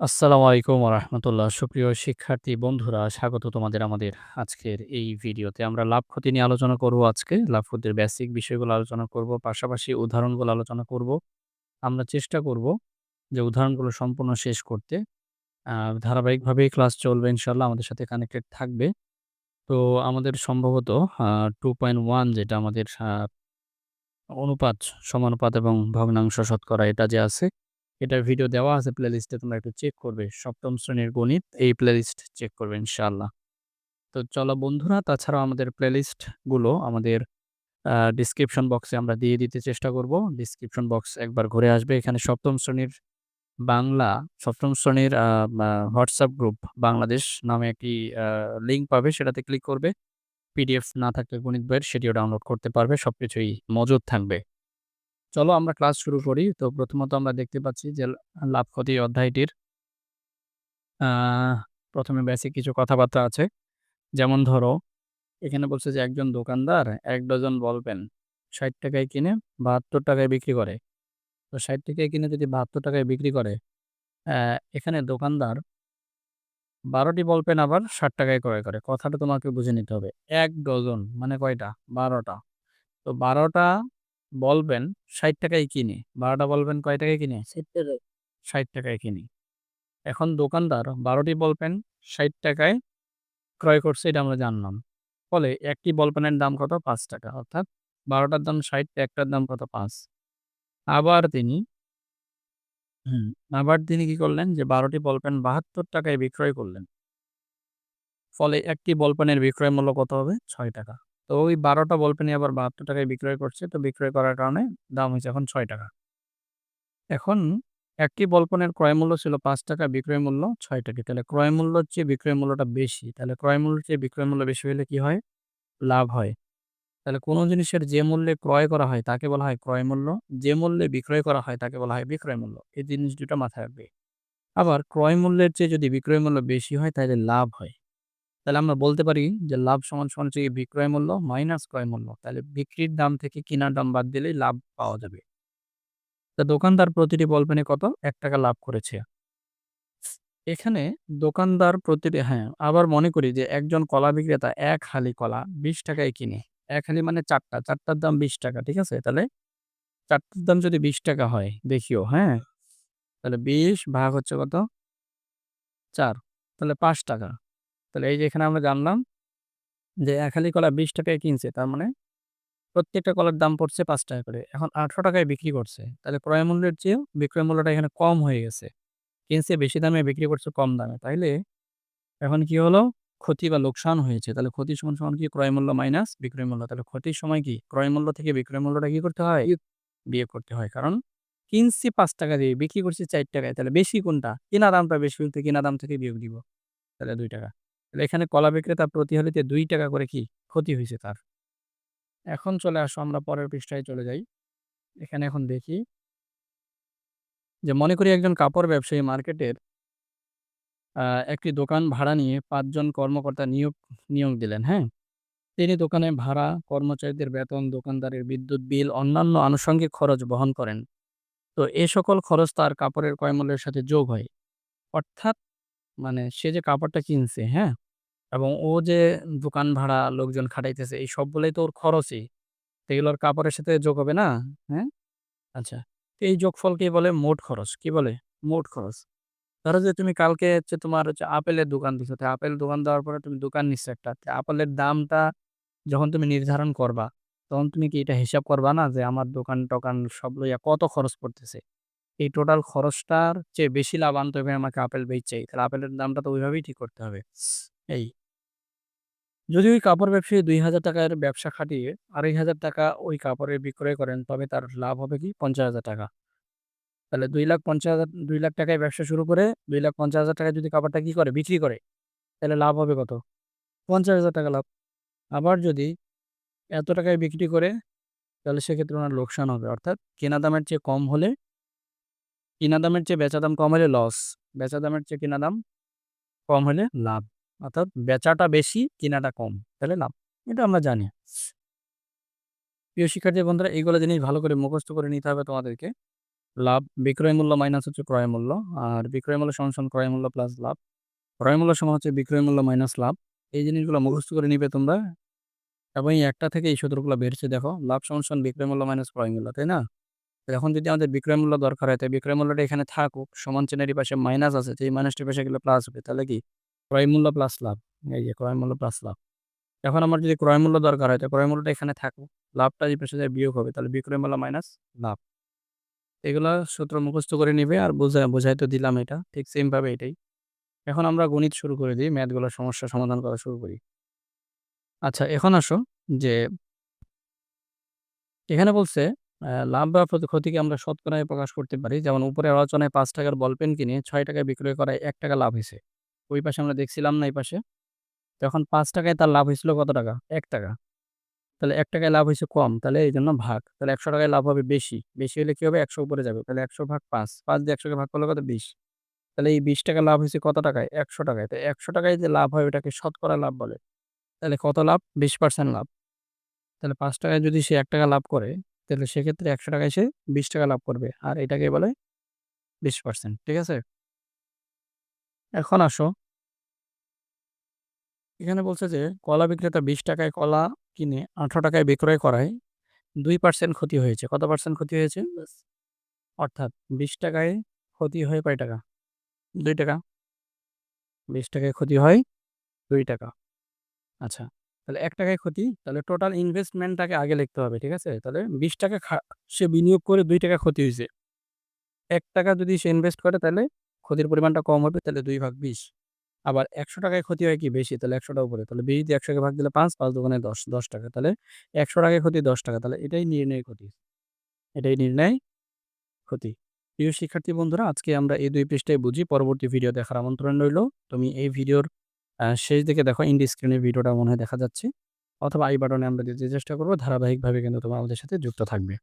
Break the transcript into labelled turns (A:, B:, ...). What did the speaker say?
A: আসসালামু আলাইকুম ওরহমতুল্লাহ। সুপ্রিয় শিক্ষার্থী বন্ধুরা, স্বাগত তোমাদের আমাদের আজকের এই ভিডিওতে। আমরা লাভ ক্ষতি নিয়ে আলোচনা করব আজকে। লাভ ক্ষতির বেসিক বিষয়গুলো আলোচনা করব। পাশাপাশি উদাহরণগুলো আলোচনা করব। আমরা চেষ্টা করব যে উদাহরণগুলো সম্পূর্ণ শেষ করতে। আ ধারাবাহিকভাবেই ক্লাস চলবে ইনশাল্লাহ আমাদের সাথে কানেক্টেড থাকবে। তো আমাদের সম্ভবত আ 2.1 যেটা আমাদের অনুপাত, সমানুপাত এবং ভগ্নাংশ শতকরা এটা যে আছে, এটার ভিডিও দেওয়া আছে প্লে প্লেলিস্টে তোমরা একটু চেক করবে। সপ্তম শ্রেণির গণিত এই প্লেলিস্ট চেক করবে ইনশাআল্লাহ। তো চলো বন্ধুরা তাছাড়াও আমাদের প্লেলিস্টগুলো আমাদের ডিসক্রিপশন বক্সে আমরা দিয়ে দিতে চেষ্টা করব। ডেসক্রিপশন বক্স একবার ঘুরে আসবে। এখানে সপ্তম শ্রেণির বাংলা, সপ্তম শ্রেণির হোয়াটসঅ্যাপ গ্রুপ বাংলাদেশ নামে একটি লিঙ্ক পাবে সেটাতে ক্লিক করবে। পিডিএফ না থাকলে গণিত বইয়ের সেটিও ডাউনলোড করতে পারবে। সবকিছুই মজুদ থাকবে। চলো আমরা ক্লাস শুরু করি। তো প্রথমত আমরা দেখতে পাচ্ছি যে লাভ ক্ষতি অধ্যায়টির আ ১ম এ বেসিক কিছু কথাবার্তা আছে। যেমন ধরো এখানে বলছে যে একজন দোকানদার এক ডজন বল পেন ষাট টাকায় কিনে বাহাত্তর টাকায় বিক্রি করে। তো ষাট টাকায় কিনে যদি বাহাত্তর টাকায় বিক্রি করে, এখানে দোকানদার বারোটি বল পেন আবার ষাট টাকায় ক্রয় করে। কথাটা তোমাকে বুঝে নিতে হবে। এক ডজন মানে কয়টা? বারোটা তো ১২ টা বলপেন ৳৬০ য় কিনে। ১২ টা বলপেন কয় টাকায় কিনে? ষাট টাকায় কিনে। এখন দোকানদার ১২ টি বলপেন ৳৬০ য় ক্রয় করছে এটা আমরা জানলাম। ফলে একটি বলপেনের দাম কত? পাঁচ টাকা অর্থাৎ বারোটার দাম ৬০ একটার দাম কত? পাঁচ আবার তিনি হুম, আবার তিনি কি করলেন যে ১২ টি বলপেন বাহাত্তর টাকায় বিক্রয় করলেন। ফলে একটি বলপেনের বিক্রয় মূল্য কত হবে? ৳৬ তো ওই ১২ টা বলপেনই আবার বাহাত্তর টাকায় বিক্রয় করছে। তো বিক্রয় করার কারণে দাম হয়েছে এখন ছয় টাকা এখন একটি বলপেনের ক্রয় মূল্য ছিল পাঁচ টাকা, বিক্রয় মূল্য ছয় টাকা তাহলে ক্রয় মূল্যর চেয়ে বিক্রয় মূল্যটা বেশি। তাহলে ক্রয় মূল্যের চেয়ে বিক্রয় মূল্য বেশি হলে কি হয়? লাভ হয়। তাহলে কোনো জিনিসের যে মূল্যে ক্রয় করা হয় তাকে বলা হয় ক্রয় মূল্য। যে মূল্যে বিক্রয় করা হয় তাকে বলা হয় বিক্রয় মূল্য। এই জিনিস ২ টা মাথায় রাখবে। আবার ক্রয় মূল্যের চেয়ে যদি বিক্রয় মূল্য বেশি হয় তাহলে লাভ হয়। তাহলে আমরা বলতে পারি যে লাভ সমান, সমান হচ্ছে বিক্রয় মূল্য মাইনাস ক্রয় মূল্য। তাহলে বিক্রির দাম থেকে কেনার দাম বাদ দিলেই লাভ পাওয়া যাবে। তা দোকানদার প্রতিটি বলপেনে কত? এক টাকা লাভ করেছে। এখানে দোকানদার প্রতিটি হ্যাঁ, আবার মনে করি যে একজন কলা বিক্রেতা এক হালি কলা বিশ টাকায় কিনে। এক হালি মানে চারটা চারটার দাম বিশ টাকা ঠিক আছে? তাহলে চারটার দাম যদি ৳২০ হয় দেখিও, হ্যাঁ? তাহলে ২০ ভাগ হচ্ছে কত? চার তাহলে ৳৫ তাহলে এই যে এখানে আমরা জানলাম যে একালি কলা বিশ টাকায় কিনছে। তার মানে প্রত্যেকটা কলার দাম পড়ছে পাঁচ টাকা করে। এখন ৳১৮ টাকায় বিক্রি করছে। তাহলে ক্রয় মূল্যের চেয়েও বিক্রয় মূল্যটা এখানে কম হয়ে গেছে। কিনছে বেশি দামে বিক্রি করছে কম দামে। তাইলে এখন কি হলো? ক্ষতি বা লোকসান হয়েছে। তাহলে ক্ষতি সমান, সমান কি? ক্রয় মূল্য মাইনাস বিক্রয় মূল্য। তাহলে ক্ষতির সময় কি? ক্রয় মূল্য থেকে বিক্রয় মূল্যটা কি করতে হয়? বিয়োগ করতে হয়। কারণ কিনছি ৳৫ দিয়ে বিক্রি করছি চার টাকায় তাহলে বেশি কোনটা? কেনা দামটা বেশি হইলে কেনা দাম থেকে বিয়োগ দিব। তাহলে ৳২ তাহলে এখানে কলা বিক্রেতা প্রতি হালিতে ৳২ করে কি? ক্ষতি হয়েছে তার। এখন চলে আসো আমরা পরের পৃষ্ঠায় চলে যাই। এখানে এখন দেখি যে মনে করি একজন কাপড় ব্যবসায়ী মার্কেটের একটি দোকান ভাড়া নিয়ে ৫ জন কর্মকর্তা নিয়োগ নিয়োগ দিলেন, হ্যাঁ? তিনি দোকানে ভাড়া, কর্মচারীদের বেতন, দোকানদারের বিদ্যুৎ বিল, অন্যান্য আনুষঙ্গিক খরচ বহন করেন। তো এ সকল খরচ তার কাপড়ের ক্রয়মূল্যের সাথে যোগ হয়। অর্থাৎ মানে সে যে কাপড়টা কিনছে, হ্যাঁ? এবং ও যে দোকান ভাড়া, লোকজন খাটাইতেছে এই সবগুলাই তো ওর খরচই। তো এগুলো ওর কাপড়ের সাথে যোগ হবে না? হ্যাঁ? আচ্ছা। তো এই যোগফলকেই বলে মোট খরচ। কি বলে? মোট খরচ। ধরো যে তুমি কালকে হচ্ছে তোমার হচ্ছে আপেলের দোকান দিছো। তো আপেল দোকান দেওয়ার পরে তুমি দোকান নিচ্ছ একটা। আপেলের দামটা যখন তুমি নির্ধারণ করবা, তখন তুমি কি এটা হিসাব করবা না যে আমার দোকান-টোকান সব লইয়া কত খরচ পড়তেছে? এই টোটাল খরচটার চেয়ে বেশি লাভ আনতে হবে আমাকে আপেল বেইচ্চাই। তাহলে আপেলের দামটা তো ওইভাবেই ঠিক করতে হবে। এই। যদি ওই কাপড় ব্যবসায়ী দুই হাজার টাকার ব্যবসা খাটিয়ে ৳২,৫০০ ওই কাপড়ের বিক্রয় করেন তবে তার লাভ হবে কি? ৳৫০,০০০ তাহলে দুই লাখ পঞ্চাশ হাজার দুই লাখ টাকায় ব্যবসা শুরু করে দুই লাখ পঞ্চাশ হাজার টাকায় যদি কাপড়টা কি করে? বিক্রি করে, তাহলে লাভ হবে কত? ৳৫০,০০০ লাভ। আবার যদি এত টাকায় বিক্রি করে তাহলে সেক্ষেত্রে ওনার লোকসান হবে। অর্থাৎ কেনা দামের চেয়ে কম হলে কিনা দামের চেয়ে বেচা দাম কম হলে লস। বেচা দামের চেয়ে কেনা দাম কম হলে লাভ। অর্থাৎ বেচাটা বেশি, কেনাটা কম। তাহলে লাভ। এটা আমরা জানি। প্রিয় শিক্ষার্থী বন্ধুরা এইগুলো জিনিস ভালো করে মুখস্থ করে নিতে হবে তোমাদেরকে। লাভ বিক্রয় মূল্য মাইনাস হচ্ছে ক্রয় মূল্য। আর বিক্রয় মূল্য সমান, ক্রয় মূল্য প্লাস লাভ। ক্রয় মূল্য সমান হচ্ছে বিক্রয় মূল্য মাইনাস লাভ। এই জিনিসগুলো মুখস্থ করে নিবে তোমরা এবং এই একটা থেকে এই সূত্রগুলো বেরছে দেখো। লাভ সমান, বিক্রয় মূল্য মাইনাস ক্রয় মূল্য, তাই না? এখন যদি আমাদের বিক্রয় মূল্য দরকার হয়, তাই বিক্রয় মূল্যটা এখানে থাকুক। সমান চিহ্নের পাশে মাইনাস আছে, সেই মাইনাসটির পাশে গেলে প্লাস হবে। তাহলে কি? ক্রয় মূল্য প্লাস লাভ। এই যে ক্রয় মূল্য প্লাস লাভ। এখন আমার যদি ক্রয় মূল্য দরকার হয়, তো ক্রয় মূল্যটা এখানে থাকুক। লাভটা এই পাশে যায় বিয়োগ হবে। তাহলে বিক্রয় মূল্য মাইনাস লাভ। এগুলা সূত্র মুখস্থ করে নিবে আর বোঝা বোঝাই তো দিলাম এটা। ঠিক সেম ভাবে এটাই। এখন আমরা গণিত শুরু করে দিই। ম্যাথগুলোর সমস্যা সমাধান করা শুরু করি। আচ্ছা এখন আসো যে এখানে বলছে লাভ বা ক্ষতিকে আমরা শতকরায় প্রকাশ করতে পারি। যেমন উপরে আলোচনায় ৳৫ র বলপেন কিনে ছয় টাকায় বিক্রয় করায় এক টাকা লাভ হইছে। ওই পাশে আমরা দেখছিলাম না এই পাশে? তখন ৳৫ তার লাভ হয়েছিল কত টাকা? এক টাকা তাহলে এক টাকায় লাভ হয়েছে কম। তাহলে এই জন্য ভাগ। তাহলে ৳১০০ লাভ হবে বেশি। বেশি হলে কি হবে? ১০০ উপরে যাবে। তাহলে ১০০ ভাগ ৫। ৫ দিয়ে ১০০ কে ভাগ করলে কত? ২০ তাহলে এই ৳২০ লাভ হয়েছে কত টাকায়? ৳১০০ তো ৳১০০ যে লাভ হয় ওটাকে শতকরা লাভ বলে। তাহলে কত লাভ? ২০% লাভ। তাহলে পাঁচ টাকায় যদি সে এক টাকা লাভ করে, তাহলে সেক্ষেত্রে ৳১০০ সে ৳২০ লাভ করবে। আর এটাকে বলে ২০%। ঠিক আছে? এখন আসো এখানে বলছে যে, কলা বিক্রেতা বিশ টাকায় কলা কিনে আঠারো টাকায় বিক্রয় করায় দুই পার্সেন্ট ক্ষতি হয়েছে। কত পার্সেন্ট ক্ষতি হয়েছে? অর্থাৎ বিশ টাকায় ক্ষতি হয় কয় টাকা? দুই টাকা বিশ টাকায় ক্ষতি হয় দুই টাকা আচ্ছা। তাহলে এক টাকায় ক্ষতি। তাহলে টোটাল ইনভেস্টমেন্টটাকে আগে লিখতে হবে। ঠিক আছে? তাহলে ৳২০ খা, সে বিনিয়োগ করে ৳২ ক্ষতি হয়েছে এক টাকা যদি সে ইনভেস্ট করে, তাহলে ক্ষতির পরিমাণটা কম হবে। তাহলে দুই ভাগ ২০ আবার একশো টাকায় ক্ষতি হয় কি? বেশি। তাহলে ১০০ টা উপরে। তাহলে ২০ দিয়ে ১০০ কে ভাগ দিলে ৫, ৫ দোকানে ১০, ৳১০ তাহলে ৳১০০ ক্ষতি ৳১০ তাহলে এটাই নির্ণয় ক্ষতি। এটাই নির্ণয় ক্ষতি। প্রিয় শিক্ষার্থী বন্ধুরা আজকে আমরা এই দুই পৃষ্ঠায় বুঝি। পরবর্তী ভিডিও দেখার আমন্ত্রণ রইল। তুমি এই ভিডিওর শেষ দিকে দেখো এন্ড স্ক্রিনে ভিডিওটা মনে হয় দেখা যাচ্ছে। অথবা আই বাটনে আমরা দিতে চেষ্টা করব ধারাবাহিকভাবে কিন্তু তোমরা আমাদের সাথে যুক্ত থাকবে।